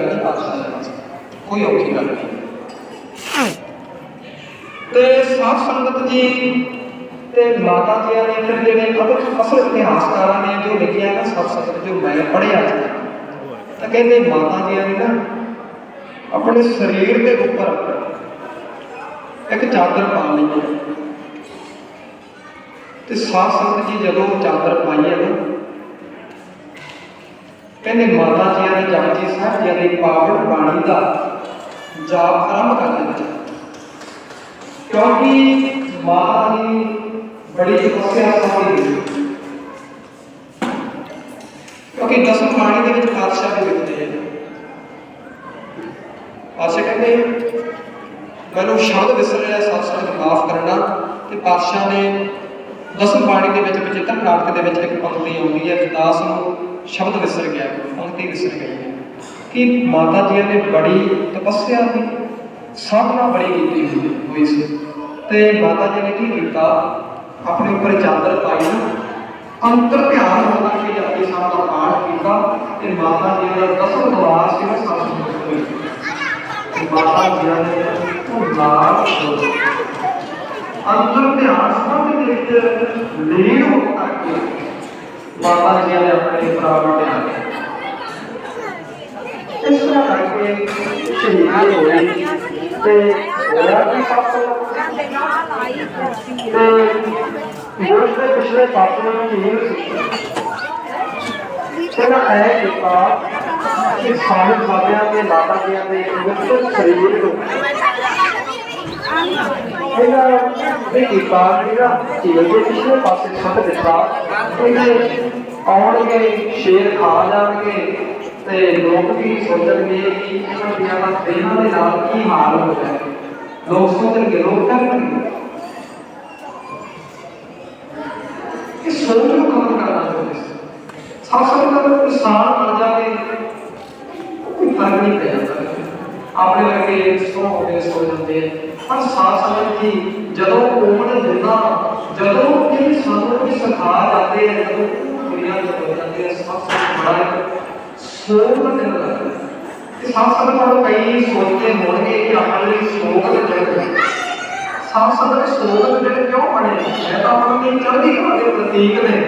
ਗੱਲ ਪਾਤਸ਼ਾਹ ਦੇ ਵਾਸਤੇ ਕੋਈ ਔਖੀ ਗੱਲ ਨਹੀਂ। ਤੇ ਸਾਧ ਸੰਗਤ ਜੀ ਤੇ ਮਾਤਾ ਜੀ ਨੇ ਫਿਰ ਜਿਹੜੇ ਅਸਲ ਅਸਲ ਇਤਿਹਾਸਕਾਰਾਂ ਨੇ ਜੋ ਲਿਖਿਆ ਨਾ ਸਾਧ ਸੰਗਤ ਜੋ ਮੈਂ ਪੜ੍ਹਿਆ ਤਾਂ ਕਹਿੰਦੇ ਮਾਤਾ ਜੀ ਨੇ ਨਾ ਆਪਣੇ ਸਰੀਰ ਦੇ ਉੱਪਰ ਇੱਕ ਚਾਦਰ ਪਾ ਲਈ ਤੇ ਸਾਧ ਸੰਗਤ ਜੀ ਜਦੋਂ ਚਾਦਰ ਪਾਈ ਹੈ ਨਾ ਕਹਿੰਦੇ ਮਾਤਾ ਜੀ ਨੇ ਜਪਜੀ ਸਾਹਿਬ ਜੀ ਦੇ ਪਾਵਨ ਬਾਣੀ ਦਾ ਜਾਪ ਆਰੰਭ ਕਰ ਦਿੱਤਾ। ਕਿਉਂਕਿ ਮਾਤਾ ਜੀ ਬੜੀ ਤਪੱਸਿਆ ਕਰਦੀ ਕਿਉਂਕਿ ਦਸਮ ਬਾਣੀ ਦੇ ਵਿੱਚ ਪਾਤਸ਼ਾਹ ਵੀ ਲਿਖਦੇ ਆ। ਪਾਤਸ਼ਾਹ ਕਹਿੰਦੇ, ਮੈਨੂੰ ਸ਼ਬਦ ਵਿਸਰ ਰਿਹਾ ਸਤ ਸੰਗਤ ਮਾਫ ਕਰਨਾ ਤੇ ਪਾਤਸ਼ਾਹ ਨੇ ਦਸਮ ਬਾਣੀ ਦੇ ਵਿੱਚ ਵਿਚਿਤਰ ਨਾਟਕ ਦੇ ਵਿੱਚ ਇੱਕ ਪੰਕਤੀ ਆਉਂਦੀ ਹੈ ਦਾਸ ਨੂੰ ਸ਼ਬਦ ਵਿਸਰ ਗਿਆ, ਪੰਕਤੀ ਵਿਸਰ ਗਈ ਹੈ। ਕਿ ਮਾਤਾ ਜੀ ਨੇ ਬੜੀ ਤਪੱਸਿਆ ਦੀ ਸਾਧਨਾ ਬੜੀ ਕੀਤੀ ਹੋਈ ਸੀ। ਤੇ ਮਾਤਾ ਜੀ ਨੇ ਕੀ ਕੀਤਾ? ਆਪਣੇ ਉੱਪਰ ਚਾਦਰ ਪਾਈ ਨਾ ਅੰਤਰ ਧਿਆਨ ਹੋ ਕੇ ਜਪਜੀ ਸਾਹਿਬ ਦਾ ਪਾਠ ਕੀਤਾ ਤੇ ਮਾਤਾ ਜੀ ਦਾ ਦਸਮ ਦਵਾਰ ਸੀ, ਉਹ ਸਤਿ ਮਾਤਾ ਜੀ ਨੇ ਉਹ ਨਾਲ ਅੰਤਰ ਧਿਆਨ ਵਿੱਚ ਲੀਨ ਹੋ ਕਰਕੇ ਮਾਤਾ ਜੀ ਨੇ ਆਪਣੇ ਪ੍ਰਾਣ ਧਿਆਨ ਇਸ ਤਰ੍ਹਾਂ ਕਰਕੇ ਸ਼ਹੀਦ ਹੋਏ ਤੇ ਹੋਇਆ ਕਿ ਸਭ ਤੇ ਮੁਰਸ਼ ਦੇ ਪਿਛਲੇ ਪਾਸੇ ਨੂੰ ਨੀਂਦ ਸੀ ਇਹਨਾਂ ਐ ਕੀਤਾ ਕਿ ਸਾਹਿਬ ਬਾਬਿਆਂ ਦੇ ਮਾਤਾ ਜੀਆਂ ਦੇ ਵਿਕਸਿਤ ਸਰੀਰ ਨੂੰ ਇਹਨਾਂ ਨੇ ਕੀਤਾ ਜਿਹੜਾ ਝੀਲ ਦੇ ਪਿਛਲੇ ਪਾਸੇ ਛੱਡ ਦਿੱਤਾ। ਇਹਦੇ ਆਉਣਗੇ, ਸ਼ੇਰ ਖਾ ਜਾਣਗੇ ਤੇ ਲੋਕ ਵੀ ਸੋਚਣਗੇ ਕਿ ਇਹਨਾਂ ਦੀਆਂ ਦਾ ਦੇ ਨਾਲ ਕੀ ਹਾਲ ਹੋ ਜਾਏ ਲੋਕ ਸੋਚਣਗੇ, ਲੋਕ ਕਰਨਗੇ ਇਹ ਸੋਚ ਨੂੰ ਖਤਮ ਕਰਨਾ ਚਾਹੁੰਦੇ ਸੀ ਸਭ ਤੋਂ ਪਹਿਲਾਂ ਜਾਵੇ ਕੋਈ ਫ਼ਰਕ ਨਹੀਂ ਪੈਂਦਾ ਆਪਣੇ ਵਰਗੇ ਸੋ ਹੋ ਕੇ ਸੋ ਜਾਂਦੇ ਪਰ ਸਾਥ ਸੰਗਤ ਜੀ ਜਦੋਂ ਕੋਮਲ ਦਿੰਦਾ ਜਦੋਂ ਇਹ ਸਾਨੂੰ ਵੀ ਸਿਖਾ ਜਾਂਦੇ ਆ ਜਦੋਂ ਦੁਨੀਆ ਦੇ ਹੋ ਜਾਂਦੇ ਆ ਸਭ ਤੋਂ ਬੜਾ ਸੋਗ ਦਿਨ ਲੱਗਦਾ ਇਹ ਸਾਥ ਸੰਗਤ ਨੂੰ ਕਈ ਸੋਚਦੇ ਹੋਣਗੇ ਕਿ ਆਪਾਂ ਲਈ ਸੋਗ ਦੇ ਦਿਨ ਸਾਥ ਸੰਗਤ ਸੋਗ ਦੇ ਦਿਨ ਕਿਉਂ ਬਣੇ ਮੈਂ ਤਾਂ ਆਪਾਂ ਚੜ੍ਹਦੀ ਕਲਾ ਦੇ ਪ੍ਰਤੀਕ ਨੇ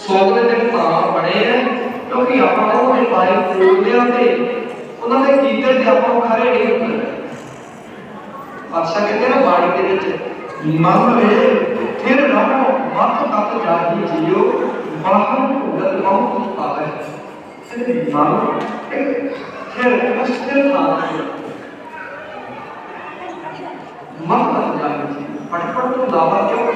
ਸੋਗ ਦੇ ਦਿਨ ਤਾਂ ਬਣੇ ਨੇ ਕਿਉਂਕਿ ਆਪਾਂ ਨੂੰ ਇਹ ਬਾਰੇ ਬੋਲਦੇ ਆ ਤੇ ਉਹਨਾਂ ਦੇ ਕੀਤੇ ਤੇ ਆਪਾਂ ਖਰੇ ਨਹੀਂ ਹੁੰਦੇ ਪਾਤਸ਼ਾਹ ਕਹਿੰਦੇ ਨਾ ਬਾਣੀ ਦੇ ਵਿੱਚ ਮਨ ਰੇ ਫਿਰ ਰਹੋ ਮਤ ਤਤ ਜਾਗੀ ਜੀਓ, ਬਾਹਰ ਭੁਗਤ ਮੌਤ ਪਾਵੇ। ਤੇ ਮਨ ਇੱਕ ਫਿਰ ਮੁਸ਼ਕਿਲ ਥਾਂ ਹੈ ਮਤ ਤਤ ਜਾਗੀ ਜੀਓ। ਪਟਪਟ ਤੋਂ ਲਾਵਾ ਕਿਉਂ?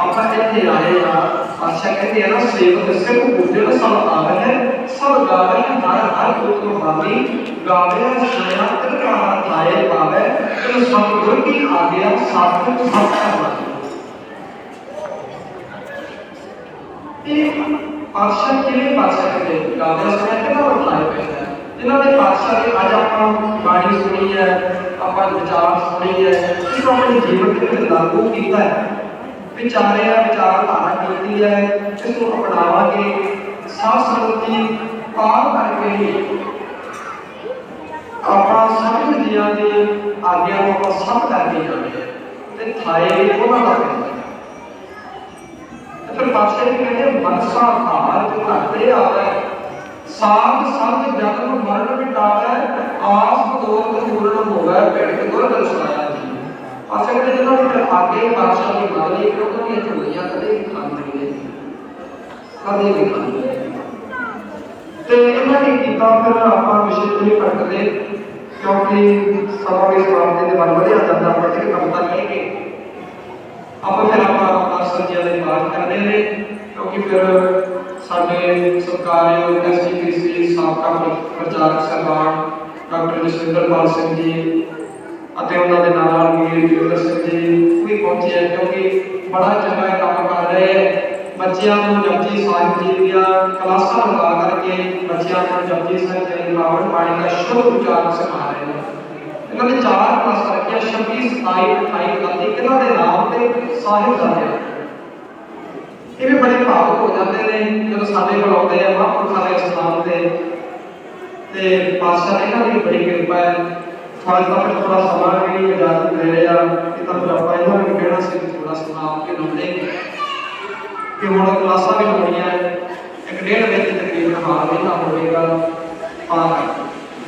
ਆਪਾਂ ਇੱਥੇ ਆਏ ਆ ਪਾਤਸ਼ਾਹ ਕਹਿੰਦੇ ਆ ਨਾ ਸੇਵਕ ਸਿਰਫ ਬੁੱਝੇ ਦਾ ਸਭ ਆਵੇ ਹੈ ਸਭ ਗਾਵੇ ਹਰ ਹਰ ਕੋਟ ਨੂੰ ਬਾਣੀ ਗਾਵੇ ਸੁਣਿਆ ਤਿਰਕਾਣਾ ਥਾਏ ਪਾਵੇ ਤੈਨੂੰ ਸਭ ਗੁਰ ਕੀ ਆਗਿਆ ਸਾਥ ਸਭ ਕਰਵਾ ਇਹ ਪਾਤਸ਼ਾਹ ਕਿਹੜੇ ਪਾਤਸ਼ਾਹ ਕਹਿੰਦੇ ਗਾਵੇ ਸੁਣਿਆ ਕਿਹਦਾ ਵਰਤਾਏ ਪੈਂਦਾ ਹੈ? ਜਿਨ੍ਹਾਂ ਦੇ ਪਾਤਸ਼ਾਹ ਦੇ ਅੱਜ ਆਪਾਂ ਬਾਣੀ ਸੁਣੀ ਹੈ ਆਪਾਂ ਵਿਚਾਰ ਸੁਣੀ ਹੈ ਇਹ ਆਪਣੇ ਜੀਵਨ ਦੇ ਵਿੱਚ ਲਾਗੂ ਕੀਤਾ ਹੈ ਵਿਚਾਰਿਆ ਵਿਚਾਰ ਧਾਰਾ ਕੀਤੀ ਹੈ ਇਸ ਨੂੰ ਅਪਣਾਵਾਂਗੇ ਸਾਧ ਸੰਗਤ ਦੀ ਪਾਰ ਕਰਕੇ ਹੀ ਆਪਾਂ ਸਭ ਜੀਆਂ ਦੀ ਆਗਿਆ ਨੂੰ ਆਪਾਂ ਸਭ ਕਰਕੇ ਜਾਣੇ ਤੇ ਥਾਏ ਉਹਨਾਂ ਦਾ ਪੈਂਦਾ ਹੈ। ਤੇ ਫਿਰ ਪਾਸੇ ਨੇ ਕਹਿੰਦੇ ਮਨਸਾ ਧਾਰ ਜੋ ਘਟਦੇ ਆਵੇ ਸਾਧ ਸੰਗ ਜਨਮ ਮਰਨ ਮਿਟਾਵੇ ਆਸ ਦੋਖ ਪੂਰਨ ਹੋਵੇ, ਪਿੰਡ ਗੁਰ ਦਰਸਾਇਆ ਜੀ ਪਾਸੇ ਜਦੋਂ ਫਿਰ ਆਗੇ ਬਾਦਸ਼ਾਹ ਦੀ ਬਾਣੀ ਕਿਉਂਕਿ ਦੀਆਂ ਝੋਲੀਆਂ ਕਦੇ ਵੀ ਖਾਂਦੇ ਨਹੀਂ ਕਦੇ ਵੀ ਖਾਂਦੇ ਤੇ ਇਹਨਾਂ ਨੇ ਕੀਤਾ ਫਿਰ ਆਪਾਂ ਵਿਸ਼ੇ ਤੇ ਭਟਕਦੇ ਕਿਉਂਕਿ ਸਮਾਂ ਵੀ ਸਮਾਪਤੀ ਦੇ ਵੱਲ ਵਧਿਆ ਜਾਂਦਾ, ਆਪਾਂ ਇਹ ਕੰਮ ਨਹੀਂ ਕਿ ਆਪਾਂ ਫਿਰ ਆਪਾਂ ਅਸਲ ਜੀ ਦੇ ਬਾਤ ਕਰਦੇ ਨੇ ਕਿਉਂਕਿ ਫਿਰ ਸਾਡੇ ਸਰਕਾਰੀ ਐਸਟੀਪੀਸੀ ਸਾਬਕਾ ਪ੍ਰਚਾਰਕ ਸਰਦਾਰ ਡਾਕਟਰ ਜਸਵਿੰਦਰਪਾਲ ਸਿੰਘ ਜੀ ਅਤੇ ਉਹਨਾਂ ਦੇ ਨਾਲ ਵੀਰ ਜੋਗਰ ਜੀ ਵੀ ਪਹੁੰਚੇ ਹੈ ਕਿਉਂਕਿ ਬੜਾ ਚੰਗਾ ਕੰਮ ਕਰ ਰਹੇ ਹੈ ਬੱਚਿਆਂ ਨੂੰ ਜਪਜੀ ਸਾਹਿਬ ਜੀ ਦੀਆਂ ਕਲਾਸਾਂ ਲਗਾ ਕਰਕੇ ਬੱਚਿਆਂ ਨੂੰ ਜਪਜੀ ਸਾਹਿਬ ਜੀ ਦੀ ਬਾਵਨ ਬਾਣੀ ਦਾ ਸ਼ੁੱਧ ਉਚਾਰਨ ਸਿਖਾ ਰਹੇ ਨੇ। ਇਹਨਾਂ ਨੇ ਚਾਰ ਕਲਾਸਾਂ ਰੱਖੀਆਂ 26 27 28 29 ਕਿਹਨਾਂ ਦੇ ਨਾਮ ਤੇ ਸਾਹਿਬ ਜਾਂਦੇ ਇਹ ਵੀ ਬੜੇ ਭਾਵੁਕ ਹੋ ਜਾਂਦੇ ਨੇ, ਜਦੋਂ ਸਾਡੇ ਕੋਲ ਆਉਂਦੇ ਆ ਮਹਾਂਪੁਰਖਾਂ ਦੇ ਸਥਾਨ ਤੇ ਤੇ ਪਾਤਸ਼ਾਹ ਇਹਨਾਂ ਦੀ ਬੜੀ ਕਿਰਪਾ ਹੈ। ਫਾਜ਼ ਦਾ ਫਿਰ ਥੋੜਾ ਸਮਾਂ ਵੀ ਇਜਾਜ਼ਤ ਦੇ ਰਿਹਾ ਕਿ ਤਾਂ ਫਿਰ ਆਪਾਂ ਇਹਨਾਂ ਨੂੰ ਕਹਿਣਾ ਸੀ ਕਿ ਥੋੜਾ ਸਮਾਂ ਆਪ ਕੇ ਲਾਉਂਦੇ ਕਿ ਹੁਣ ਕਲਾਸਾਂ ਵੀ ਲਾਉਣੀਆਂ ਹੈ। ਇੱਕ ਡੇਢ ਵਜੇ ਦੀ ਤਕਰੀਬਨ ਹਾਲ ਮਹੀਨਾ ਹੋਵੇਗਾ ਆ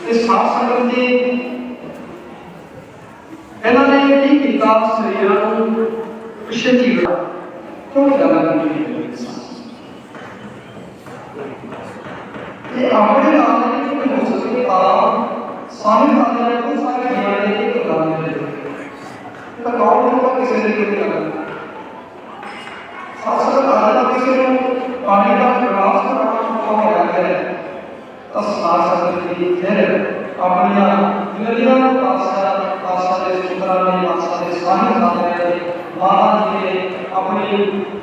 ਤੇ ਸਾਧ ਸੰਗਤ ਜੀ, ਇਹਨਾਂ ਨੇ ਕੀ ਕੀਤਾ? ਸਰੀਰਾਂ ਨੂੰ ਪਿੱਛੇ ਜੀਵਨ ਕਿਉਂ ਗੱਲਾਂ ਕੀਤੀ ਇਹ ਆਪਣੇ ਨਾਲ ਨਹੀਂ ਕੋਈ ਹੋ ਸਕੇ ਆ ਸਾਰੇ ਨਾਲ ਨੇ ਕੋਈ ਸਾਰੇ ਜੀਵਨ ਦੇ ਇੱਕ ਗੱਲ ਨਹੀਂ ਤਾਂ ਕੌਣ ਨੂੰ ਤਾਂ ਕਿਸੇ ਦੀ ਕੋਈ ਗੱਲ ਸਾਸਰ ਆਲਾ ਕਿਸੇ ਨੂੰ ਪਾਣੀ ਦਾ ਪ੍ਰਵਾਸ ਕਰਾਉਣਾ ਹੋਇਆ ਹੈ ਤਾਂ ਸਾਸਰ ਦੀ ਫਿਰ ਆਪਣੀਆਂ ਜ਼ਿੰਦਗੀਆਂ ਪਾਸਾ ਪਾਸਾ ਦੇ ਸੁਤਰਾਂ ਨੇ ਪਾਸਾ ਦੇ ਸਾਰੇ ਸਾਥੀਆਂ ਦੇ ਮਹਾਰਾਜ ਜੀ ਨੇ ਆਪਣੀ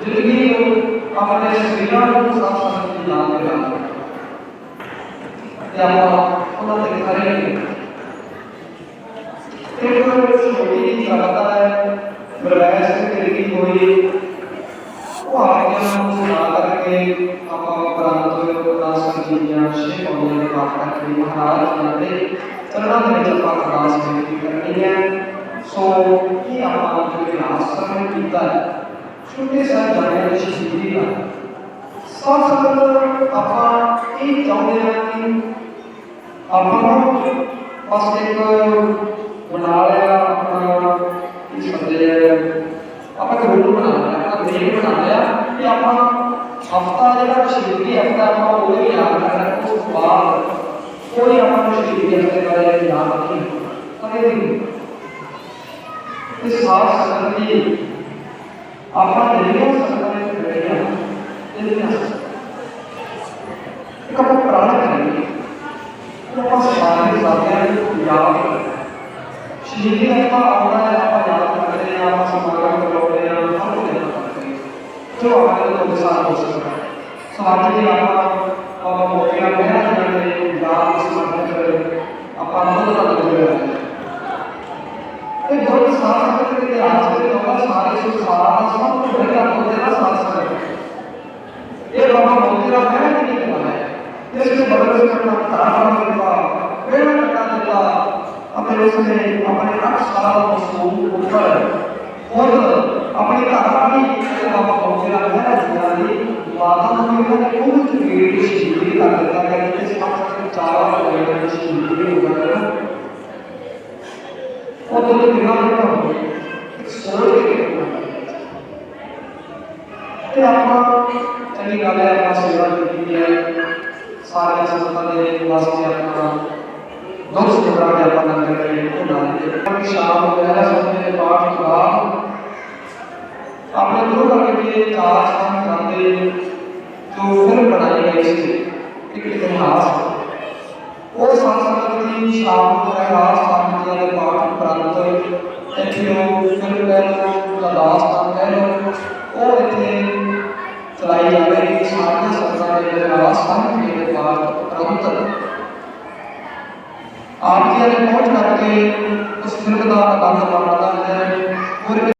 ਜ਼ਿੰਦਗੀ ਨੂੰ ਆਪਣੇ ਸਰੀਰਾਂ ਨੂੰ ਸਾਸਰ ਦੀ ਨਾਮ ਕਰਿਆ ਤੇ ਆਪਾਂ ਉਹਨਾਂ ਦੇ ਕਰੇ ਇੱਕ ਛੋਟੀ ਜਗਤਾ ਹੈ ਬਰਵੈਸ ਕਰੀ ਹੋਈ ਉਹ ਆਗਿਆ ਨੂੰ ਸੁਣਾ ਕਰਕੇ ਆਪਾਂ ਪ੍ਰਾਂਤ ਦਾਸ ਜੀਆਂ ਸ਼ੇ ਪੌੜੀਆਂ ਦੇ ਪਾਠ ਕਰਕੇ ਮਹਾਰਾਜ ਜੀ ਦੇ ਚਰਨਾਂ ਦੇ ਵਿੱਚ ਆਪਾਂ ਅਰਦਾਸ ਬੇਨਤੀ ਕਰਨੀ ਹੈ ਸੋ ਇਹ ਆਪਾਂ ਜਿਹੜੇ ਆਸਰਮ ਕੀਤਾ ਹੈ ਛੋਟੇ ਸਾਹਿਬ ਜਾਣੇ ਦੇ ਸ਼ਹੀਦੀ ਦਾ ਸਭ ਸੰਗਤ ਆਪਾਂ ਇਹ ਚਾਹੁੰਦੇ ਹਾਂ ਕਿ ਆਪਾਂ ਨੂੰ ਬਸ ਇੱਕ ਬਣਾ ਲਿਆ ਆਪਣਾ ਇਸ ਬੰਦੇ ਆਪਾਂ ਇੱਕ ਰੂਲ ਬਣਾ ਲਿਆ ਆਪਾਂ ਬ੍ਰੇਕ ਬਣਾ ਲਿਆ ਕਿ ਆਪਾਂ ਹਫਤਾ ਜਿਹੜਾ ਸ਼ਹੀਦੀ ਹਫਤਾ ਆਪਾਂ ਉਹ ਵੀ ਯਾਦ ਕਰਨਾ ਉਸ ਤੋਂ ਬਾਅਦ ਕੋਈ ਆਪਾਂ ਨੂੰ ਸ਼ਹੀਦੀ ਹਫ਼ਤੇ ਬਾਰੇ ਯਾਦ ਨਹੀਂ ਕਦੇ ਵੀ ਇਸ ਸਾਫ਼ ਸੰਗਤ ਦੀ ਆਪਾਂ ਜਿਹੜੀਆਂ ਸੰਗਤਾਂ ਨੇ ਕਰੀਆਂ ਇਹਦੀਆਂ ਇੱਕ ਆਪਾਂ ਪ੍ਰਾਣ ਕਰੀਏ ਆਪਾਂ ਸਾਰੇ ਸਾਥੀਆਂ ਨੂੰ ਯਾਦ ਕਰਨਾ ਸ਼ਹੀਦੀ ਦਾ ਆਪਾਂ ਆਉਣਾ ਹੈ ਆਪਾਂ ਯਾਦ ਕਰਦੇ ਹਾਂ ਆਪਾਂ ਸਮਾਗਮ ਕਰਵਾਉਂਦੇ ਹਾਂ ਸਭ ਕੁਝ ਯਾਦ ਕਰਦੇ ਹਾਂ ਜੋ ਆਪਣੇ ਤੋਂ ਵਿਸਾਰ ਹੋ ਸਕਦਾ ਹੈ ਸਮਾਜ ਦੇ ਆਪਾਂ ਆਪਾਂ ਮੋਟੀਆਂ ਮਿਹਨਤ ਕਰਦੇ ਯਾਦ ਸਮਾਗਮ ਕਰਦੇ ਆਪਾਂ ਮੁੱਲ ਦਾ ਲੱਗਦੇ ਹਾਂ ਇਹ ਬਹੁਤ ਸਾਰਾ ਕਰਕੇ ਇਤਿਹਾਸ ਦੇ ਲੋਕਾਂ ਸਾਰੇ ਸੰਸਾਰ ਦਾ ਸਭ ਤੋਂ ਵੱਡਾ ਹੁੰਦੇ ਨਾ ਸਾਸਤਰ ਇਹ ਬਾਬਾ ਮੋਤੀ ਦਾ ਮਿਹਨਤ ਨਹੀਂ ਕਰਦਾ ਹੈ ਇਸ ਨੂੰ ਬਦਲ ਕਰਨਾ ਤਾਰਾ ਦਿੱਤਾ ਮਿਹਨਤ ਕਰ ਦਿੱਤਾ ਆਪਣੇ ਉਸਨੇ ਆਪਣੇ 8 ਸਾਲ ਦਾ ਮਸੂਲ ਉੱਪਰ ਖੁਦ ਆਪਣੇ ਘਰ ਵਾਲੀ ਬਾਬਾ ਮੋਤੀ ਦਾ ਮਿਹਨਤ ਜਿਆਦੀ ਮਾਤਾ ਨੂੰ ਇਹਨਾਂ ਨੇ ਉਹ ਜਿਹੜੀ ਸ਼ਹੀਦੀ ਕਰ ਦਿੱਤਾ ਕਿ ਇਸ ਪਾਸੇ ਚਾਰਾਂ ਹੋਏ ਨੇ ਸ਼ਹੀਦੀ ਹੋ ਗਈ ਉਹ ਤੋਂ ਦਿਨਾਂ ਦਾ ਹੋ ਗਿਆ ਸੋਚ ਕੇ ਤੇ ਆਪਾਂ ਚੰਗੀ ਗੱਲ ਹੈ ਆਪਾਂ ਸੇਵਾ ਕੀਤੀ ਹੈ ਸਾਰੇ ਸੰਤਾਂ ਦੇ ਵਾਸਤੇ ਆਪਣਾ ਦੁੱਖ ਸੁੱਖ ਦੇ ਆਪਾਂ ਲੰਗਰ ਕਰੀਏ ਉਹ ਨਾਲ ਕਿ ਸ਼ਾਮ ਨੂੰ ਪਹਿਲਾ ਸਮੇਂ ਦੇ ਪਾਠ ਤੋਂ ਬਾਅਦ ਆਪਣੇ ਗੁਰੂ ਘਰ ਦੇ ਚਾਰ ਸਾਲ ਕਰਦੇ ਜੋ ਫਿਲਮ ਬਣਾਈ ਗਈ ਸੀ ਇੱਕ ਇਤਿਹਾਸ ਉਹ ਸੰਸਕ੍ਰਿਤ ਦੀ ਸ਼ਾਮ ਨੂੰ ਰਹਿਰਾਸ ਸੰਤਾਂ ਦੇ ਪਾਠ ਪ੍ਰਾਪਤ ਇੱਥੇ ਉਹ ਫਿਲਮ ਕਹਿ ਲਓ ਜਾਂ ਦਾਸਤਾਨ ਕਹਿ ਲਓ ਉਹ ਇੱਥੇ ਚਲਾਈ ਜਾਵੇਗੀ ਸਾਰੇ ਸੰਸਾਰ ਦੇ ਰਹਿਰਾਸ ਸੰਤਾਂ ਦੇ ਪਾਠ ਪ੍ਰਾਪਤ ਆਪ ਜੀ ਨੇ ਪਹੁੰਚ ਕਰਕੇ ਉਸ ਫਿਲਮ ਦਾ ਆਨੰਦ ਮਾਣਦਾ ਹੈ ਔਰ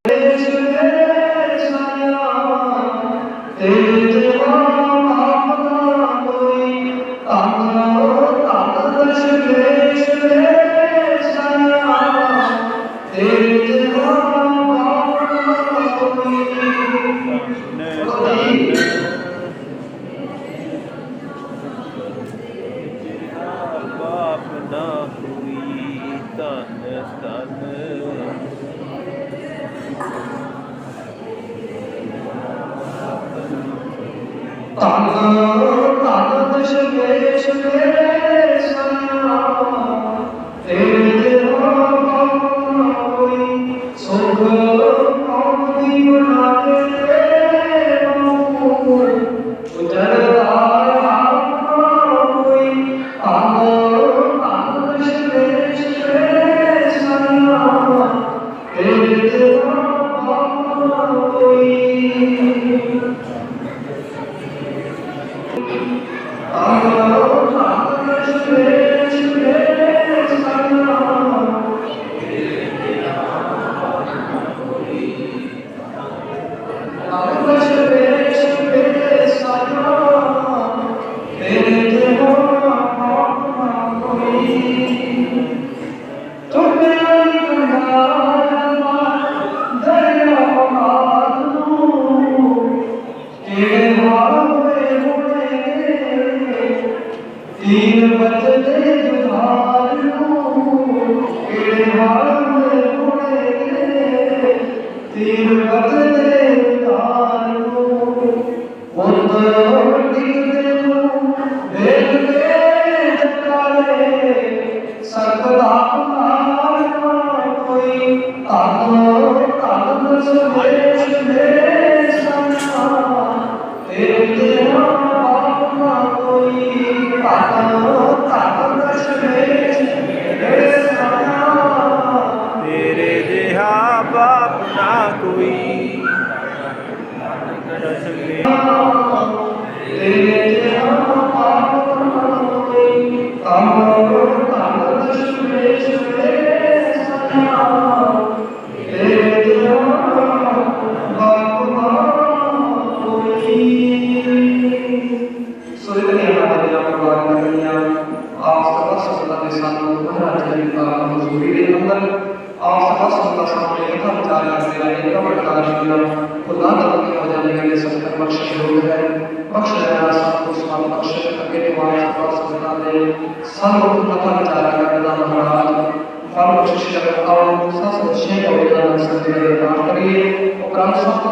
तेरे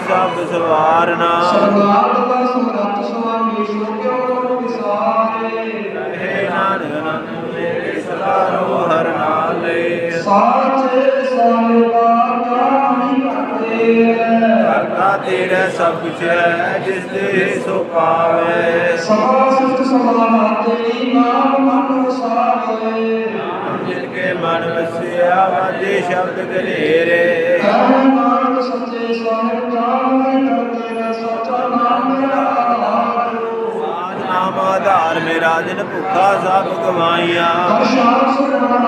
ਸਭ ਸਵਾਰਨਾ ਸਰਦਾਰ ਦਾ ਸਮਰੱਥ ਸੁਆਮੀ ਸੋ ਕਿਉ ਮਨ ਵਿਸਾਰੇ? ਹੈ ਨਾਨਕ ਨੰਦ ਮੇਰੇ ਸਦਾਰੋ ਹਰ ਨਾਲੇ ਸਾਚੇ ਸਾਲਵਾ ਕਾਹੀ ਘਟੇ ਕਰਤਾ ਤੇਰਾ ਸਭ ਕੁਛ ਹੈ ਜਿਸ ਦੇ ਸੋ ਪਾਵੇ ਸਭਾ ਸਿਫਤ ਸਮਾਨਾ ਤੇਰੀ ਨਾਮ ਮਨ ਵਸਾਵੇ ਜਿਨ ਕੇ ਮਨ ਵਸਿਆ ਵਾਜੇ ਸ਼ਬਦ ਗਲੇਰੇ ਨਾਨਕ ਸੱਚੇ ਸਾਹਿਬ ਜਾਨ ਮੈਂ ਕਰਤੇ ਰਹਿ ਸੱਚਾ ਨਾਮ ਮੇਰਾ ਆਧਾਰ ਨਾਮ ਆਧਾਰ ਮੇਰਾ ਜਿਨ ਭੁੱਖਾ ਸਭ ਗਵਾਈਆਂ ਹਰ ਸ਼ਾਮ ਸੁਖਨਾ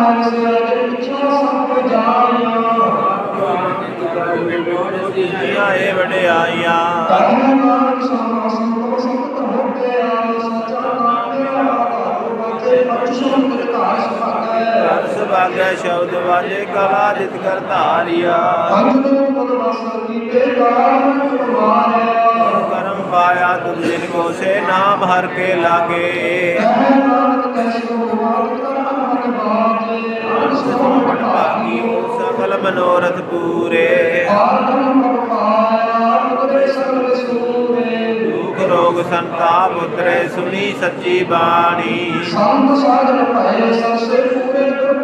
ਸ਼ਬਦ ਵਾਜੇ ਕਲਾ ਜਿਤ ਕਰ ਧਾਰਿਆ। ਪੰਜ ਨੂੰ ਕੀਤੇ ਕਾਰਨ ਕੁਮਾਰਿਆ ਕਰਮ ਪਾਇਆ ਤੁਮ ਜਿਨ ਕੋ ਸੇ ਨਾਮ ਹਰ ਕੇ ਲਾਗੇ। ਕਹਿ ਨਾਨਕ ਕੈਸੋ ਬਾਤ ਕਰ ਮਨ ਬਾਜੇ ਅਨਸੋ ਭਾਗੀ ਹੋ ਮਨੋਰਥ ਪੂਰੇ। ਆਤਮ ਪਾਇਆ ਮੁਕਤੇ ਸਗਲ ਸੂਰੇ ਰੋਗ ਸੰਤਾਪ ਉਤਰੇ ਸੁਣੀ ਸੱਚੀ ਬਾਣੀ। ਸੰਤ ਸਾਧਨ ਭਏ ਸਸੇ ਪੂਰੇ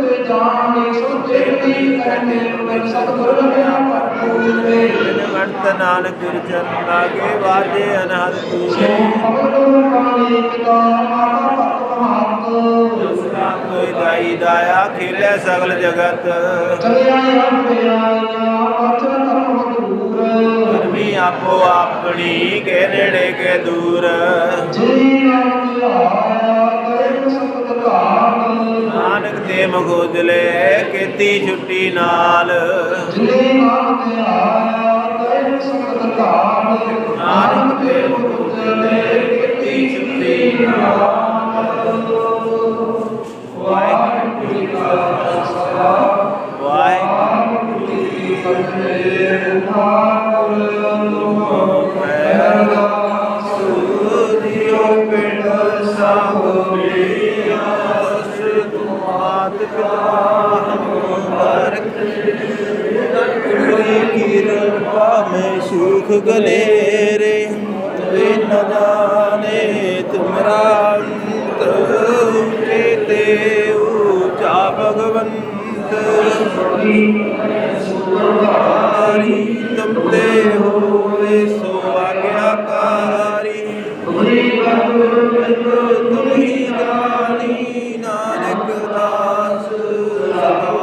ਤੁਰਤੇ ਜਾਣੀ ਸੁਤੇ ਤੀ ਕਹਿੰਦੇ ਗੁਰ ਸਤਿਗੁਰ ਰਮਿਆ ਪਰਪੂਰੇ ਵਰਤ ਨਾਨਕ ਗੁਰ ਚਰਨ ਲਾਗੇ ਵਾਜੇ ਅਨਹਦ ਸੋ ਪੂਰੇ ਪਵਨ ਪਾਣੀ ਪਿਤਾ ਮਾਤਾ ਭਗਤ ਮਹੰਤ। ਕੋਈ ਦਾਈ ਦਾਇਆ ਖੇਲੇ ਸਗਲ ਜਗਤ। ਚਲਿਆ ਆਪੇ ਆਇਆ ਵਚਨ ਕਰਮ ਦੂਰ। ਕਰਮੀ ਆਪੋ ਆਪਣੀ ਕੇ ਨੇੜੇ ਕੇ ਦੂਰ। ਜੀ ਨਾਮ ਧਿਆਇਆ ਕਰੇ ਸਤਿ ਧਾਨ ਨਾਨਕ ਤੇ ਮਗੋਜਲੇ ਕੀਤੀ ਛੁੱਟੀ ਨਾਲ। ਜੀ ਨਾਮ ਧਿਆਇਆ ਕਰੇ ਸਤਿ ਧਾਨ ਨਾਨਕ ਤੇ ਮੁਕਤਲੇ ਕੀਤੀ ਛੁੱਟੀ ਨਾਮ ਵਾਹਿਗੁਰੂ ਜੀ ਕਾ ਖਾਲਸਾ। ਵਾਹਿਗੁਰੂ। ਵਾਹਿਗੁਰੂ ਜੀ ਕੀ ਫਤਿਹ। ਮੈਂ ਸੁਖ ਗਲੇਰੇ ਵੇ ਨ ਜਾਣੇ ਤੁਮਰਾ ਅੰਤ ਤੇ ਉਚਾ ਭਗਵੰਤ ਸੁਖਾਰੀ ਤਮ ਤੇ ਹੋਵੇ ਸੋ ਆਗਿਆਕਾਰੀ ਤੁਮਰੀ ਬਖਤ ਤੁਮਰੀ ਦਾਨੀ ਨਾ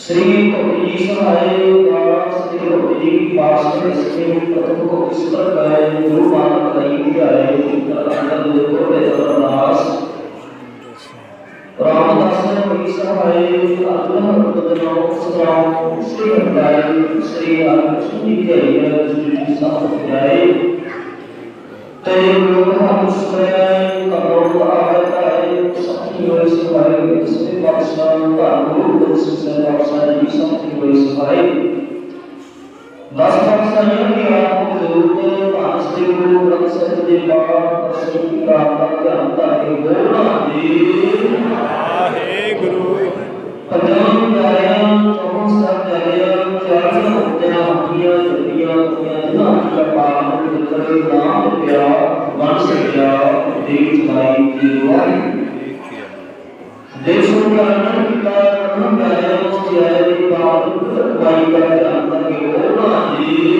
श्री भक्ति जी सहाय दास श्री भक्ति जी पास में इसके प्रथम को पुस्तक गाय गुरु मानक नहीं किया है चित्तर अंदर देखो वेदनास रामदास ने भक्ति सहाय अल्लाह बदनाम सलाम श्री हरिदाय श्री हरिकृष्ण जी के लिए श्री साथ जाए dari buluhan muslimin kabul abadai sakti wal sifai ismi paksan kabul dan sisa paksan di sakti wal sifai Bas paksan yang diaku zurte pasti guru paksan di bawah pasti kita paksa tak ibu Wahai Guru Punjab ਜਾਇਆ ਚੌਂ ਸਭ ਜਾਇਆ ਚਾਰ ਹੁੰਦਿਆਂ ਹੁੰਦੀਆਂ ਜੁਦੀਆਂ ਹੁੰਦੀਆਂ ਜਿਨ੍ਹਾਂ ਦਾ ਪਾਲਨ ਜਿੰਦਰ ਨਾਮ ਪਿਆ ਵਣ ਸਕਿਆ ਦੇਖ ਭਾਈ ਦੀ ਵਾਰੀ ਦੇਸ਼ੋਂ ਕਰਨ ਕੀਤਾ ਰਤਨ ਜਾਇਆ ਉਸ ਜਾਇਆ ਦੀ ਬਾਤ ਵਾਈ ਦਾ ਅੰਦਰ ਕੇ ਉਹਨਾਂ ਦੀ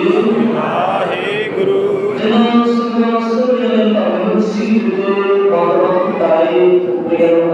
ਵਾਹਿਗੁਰੂ ਜਿਨ੍ਹਾਂ ਸੁਖ ਸੁਖ ਜਨ ਤਨ ਸੀ ਦੇ ਪਰਮ ਤਾਈ ਪ੍ਰੇਮ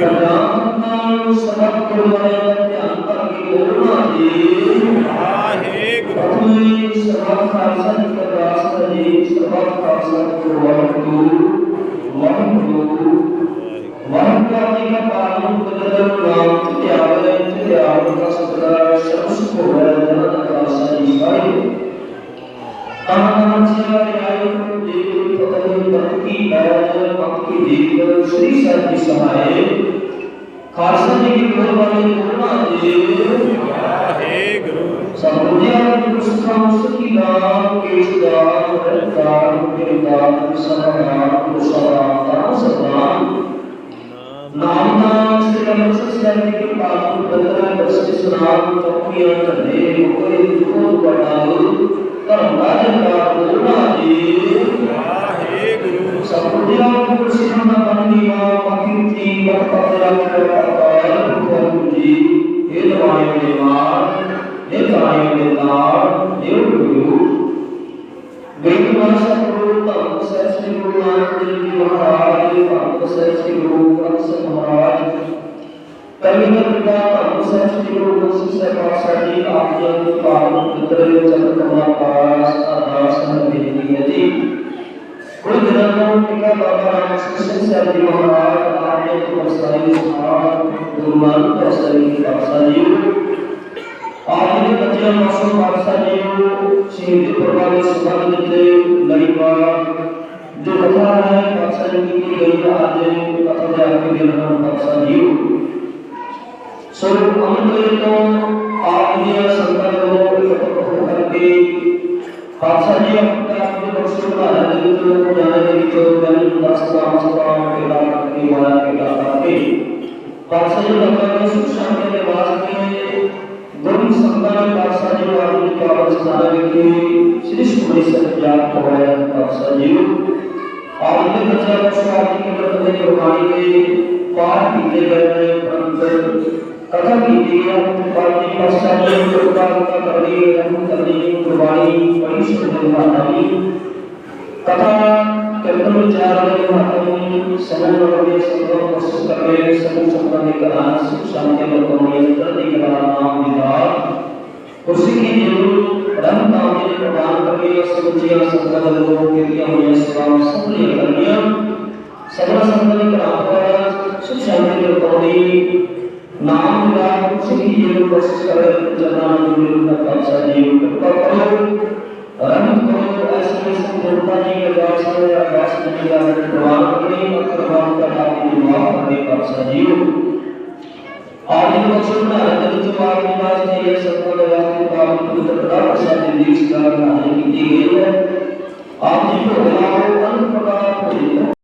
ਕੁਰਬਾਨੀਆਂ ਕੀਤੀਆਂ ਭਾਵੇਂ ਆਇਆ ਸੱਚੀ ਇਸ ਸੋ ਸੋ ਸੋ ਲਾਈ ਕਰਾਈ ਕਮਾਈ ਕਰ ਧਿਆਨ ਕਰਕੇ ਬੋਲਣਾ ਜੀ ਵਾਹਿਗੁਰੂ ਬਾਬਾ ਸ੍ਰੀ ਰਾਮ ਜੀ ਬਾਬਾ ਗੁਰਦਾਸ ਜੀ ਬਾਬਾ ਕਲਾਮ ਭਾਈ ਜੀ ਬਾਬਾ ਦੇਵ ਸਿੰਘ ਜੀ ਬਾਬਾ ਸਾਹਿਬ ਸਿੰਘ ਜੀ ਬਾਬਾ ਟਕਰਾਮ ਸਿੰਘ ਜੀ ਬਾਬਾ ਨੰਦ ਸਿੰਘ ਜੀ ਬਾਬਾ ਨਸਰ ਸਿੰਘ ਜੀ ਕਲਾਮੀ ਗੁਰਪੁਰਖਾਂ ਦੀ ਬਾਤ ਕਦਰ ਪਾਈ ਦਾ ਧਿਆਨ ਕਰਕੇ ਬੋਲਣਾ ਜੀ ਵਾਹਿਗੁਰੂ ਗਰਦਾਨ ਸਬਕ ਗੁਰਵਾਰਿਆਂ ਦਾ ਧਿਆਨ ਕਰਕੇ ਬੋਲਣਾ ਜੀ ਵਾਹਿਗੁਰੂ ਆਪਣੇ ਸਰਬੱਤ ਖਾਲਸਾ ਜੀ ਦਾ ਦਾਸ ਜੀ ਸਰਬੱਤ ਖਾਲਸਾ ਜੀ ਵਾਹਿਗੁਰੂ ਵਾਹਿਗੁਰੂ ਵਾਹਿਗੁਰੂ ਜੀ ਦਾ ਪਾਲਨ ਕਦਰ ਨਾਮ ਧਿਆਵੇ ਧਿਆਵ ਦਾ ਸਤਿਕਾਰ ਸਰਬ ਸੁਖ ਹੋਵੇ ਜਨ ਦਾ ਖਾਲਸਾ ਜੀ ਵਾਹਿਗੁਰੂ ਤਾਨ ਸੇਵਾ ਆਇਓ ਜੀ ਪਤਨੀ ਬਖਤੀ ਬੈਜ ਬਖਤੀ ਜੀਵ ਸ੍ਰੀ ਸਾਹਿਬ ਜੀ ਸਹਾਏ ਖਾਲਸਾ ਜੀ ਕੀ ਕੁਰਬਾਨੀ ਕਰਨਾ ਜੀ ਵਾਹਿਗੁਰੂ। ਸਤਿਗੁਰਾਂ ਦੀ ਸੁਖਾਂ ਸੁਖੀ ਨਾਮ ਕੇਸ ਦਾਨ ਰਤਕਾਰ ਕਿਰਦਾਨ ਸਭਾਨ ਕੁਸਲਾਮ ਦਾ ਸਤਨਾਮ ਨਾਮ ਨਾਮ ਸ੍ਰੀ ਅੰਮ੍ਰਿਤਸਰ ਸਾਹਿਬ ਦੀ ਕਿਰਪਾ ਨੂੰ ਬਦਲਾ ਬਖਸ਼ਿਸ਼ ਸਨਾਮ ਦੁਖੋਂ ਧਰਮ ਰਾਜ ਦਾ ਬੋਲਣਾ ਜੀ ਵਾਹਿਗੁਰੂ ਸਤਿਗੁਰਾਂ ਦੀ ਸਿੱਖਾਂ ਦਾ ਬੰਦੀਵਾ ਪਕਿਰਤੀ ਬਖਤ ਰੱਖ ਅਕਾਲ ਪੁਰਖ ਜੀ ਇਹ ਦਵਾਈ ਦੇ ਮਾਰ ਇਹ ਦਵਾਈ ਦੇ ਨਾਮ ਇਹ ਗੁਰੂ ਬੇਦਵਾਰ ਸਤਿਗੁਰੂ ਕਵਿੰਦਰ ਪਿਤਾ ਧੰਨ ਸਾਹਿਬ ਸ੍ਰੀ ਗੁਰੂ ਗ੍ਰੰਥ ਸਾਹਿਬ ਪਾਤਸ਼ਾਹ ਜੀ ਆਪ ਜੀ ਦੇ ਪਾਵਨ ਪਿਤਰੇ ਚਰਨ ਕਮਲਾ ਪਾਸ ਅਰਦਾਸ ਹੈ ਬੇਨਤੀ ਹੈ ਜੀ। ਕੁਝ ਦਿਨਾਂ ਤੋਂ ਟਿਕਾ ਬਾਬਾ ਰਾਮ ਸਿੰਘ ਸਾਹਿਬ ਜੀ ਮਹਾਰਾਜ ਆਪ ਜੀ ਦੇ ਮਸਤਾਈ ਸਹਾਰ ਗੁਰੂ ਨਾਨਕ ਦੇਵ ਜੀ ਪਾਤਸ਼ਾਹ ਜੀ। ਆਪ ਜੀ ਦੇ ਬੱਚਿਆਂ ਮਾਸੂਮ ਪਾਤਸ਼ਾਹ ਜੀ ਨੂੰ ਸ਼ਹੀਦੀ ਪ੍ਰਭਾਵ ਦੇ ਸੰਬੰਧ ਵਿੱਚ ਲੜੀਵਾਰ ਜੋ ਕਥਾ ਹੈ ਪਾਤਸ਼ਾਹ ਜੀ ਦੀ ਕੀਤੀ ਗਈ ਹੈ ਅੱਜ ਕਥਾ ਦੇ ਆਖਰੀ ਦਿਨ ਹਨ ਪਾਤਸ਼ਾਹ ਜੀ ਸੋ ਅਮਰ ਤੋਂ ਆਪ ਦੀਆਂ ਸੰਗਤਾਂ ਨੂੰ ਇਕੱਠ ਹੋ ਕਰਕੇ ਪਾਤਸ਼ਾਹ ਜੀ ਆਪਣੇ ਆਪ ਦੇ ਬਖਸ਼ ਬਣਾ ਦੇ ਵਿੱਚ ਜਾਣੇ ਦੇ ਵਿੱਚ ਮੈਨੂੰ ਦਸ ਦਾ ਮਸਤਾ ਕੇ ਲਾ ਕੇ ਮਾਇਆ ਕੇ ਲਾ ਕਰਕੇ ਪਾਤਸ਼ਾਹ ਜੀ ਲੋਕਾਂ ਦੇ ਸੁਖ ਸ਼ਾਂਤੀ ਦੇ ਵਾਸਤੇ ਗੁਰੂ ਸੰਤਾਂ ਨੇ ਪਾਤਸ਼ਾਹ ਜੀ ਨੂੰ ਆਪਣੀ ਪਾਵਨ ਸਥਾਨ ਵਿਖੇ ਸ੍ਰੀ ਸੁਖਮਨੀ ਸਾਹਿਬ ਜਾਪ ਕਰਵਾਇਆ ਪਾਤਸ਼ਾਹ ਜੀ ਨੂੰ। ਆਪ ਦੇ ਬੱਚਿਆਂ ਨੂੰ ਸਵਾਲ ਦੀ ਕਿਰਤ ਦੇ ਗੁਰਬਾਣੀ ਦੇ ਪਾਠ ਕੀਤੇ ਗਏ کتھا کی دیا پرنی پسچا دیو کرتا کتھا کر دیو رہن کر دیو قربانی پریس کرتے ہوا نبی کتھا کرتن جار دیو حکمی سمون ربی سمون پسچا کرے سمون سمون نے کہا سب سامنے برکنی اندر دیو کرا نام دیو اسی کی جو رنگ تاہنے قربان کرے سمون جیا سمون دیو کرتیا ہوئے سلام سمون نے کرنیا سمون سمون نے کرا پرنیا ਸਮਝੇ ਪੌੜੀ ਨਾਮ ਦਾ ਕੁਛ ਨਹੀਂ ਇਹ ਕੋਸ਼ਿਸ਼ ਕਰੇ ਜਨਾਬ ਗੁਰੂ ਦਾ ਪਾਤਸ਼ਾਹ ਜੀ ਕਿਰਪਾ ਕਰੋ ਰੰਗ ਕਰੋ ਐਸੇ ਸੰਤਾਂ ਜੀ ਦੇ ਦਾਸ ਦੇ ਅਰਦਾਸ ਜੀ ਦਾ ਪ੍ਰਵਾਨ ਕਰੀ ਮਤਲਬਾਨ ਦਾ ਨਾਮ ਦੀ ਮਾਫ ਕਰੇ ਪਾਤਸ਼ਾਹ ਜੀ ਆਦਿ ਵਚਨ ਦਾ ਰਤਨ ਜਵਾਬ ਦੀ ਵਾਸਤੇ ਇਹ ਸਤਿਗੁਰ ਦੇ ਵਾਸਤੇ ਪਾਵਨ ਪਵਿੱਤਰ ਪਾਤਸ਼ਾਹ ਦੀ ਦੀਸ਼ ਦਾ ਨਾਮ ਕੀਤੀ ਗਈ ਹੈ ਆਪ ਜੀ ਕੋ ਨਾਮ ਅਨਪਕਾਰ ਹੋਈ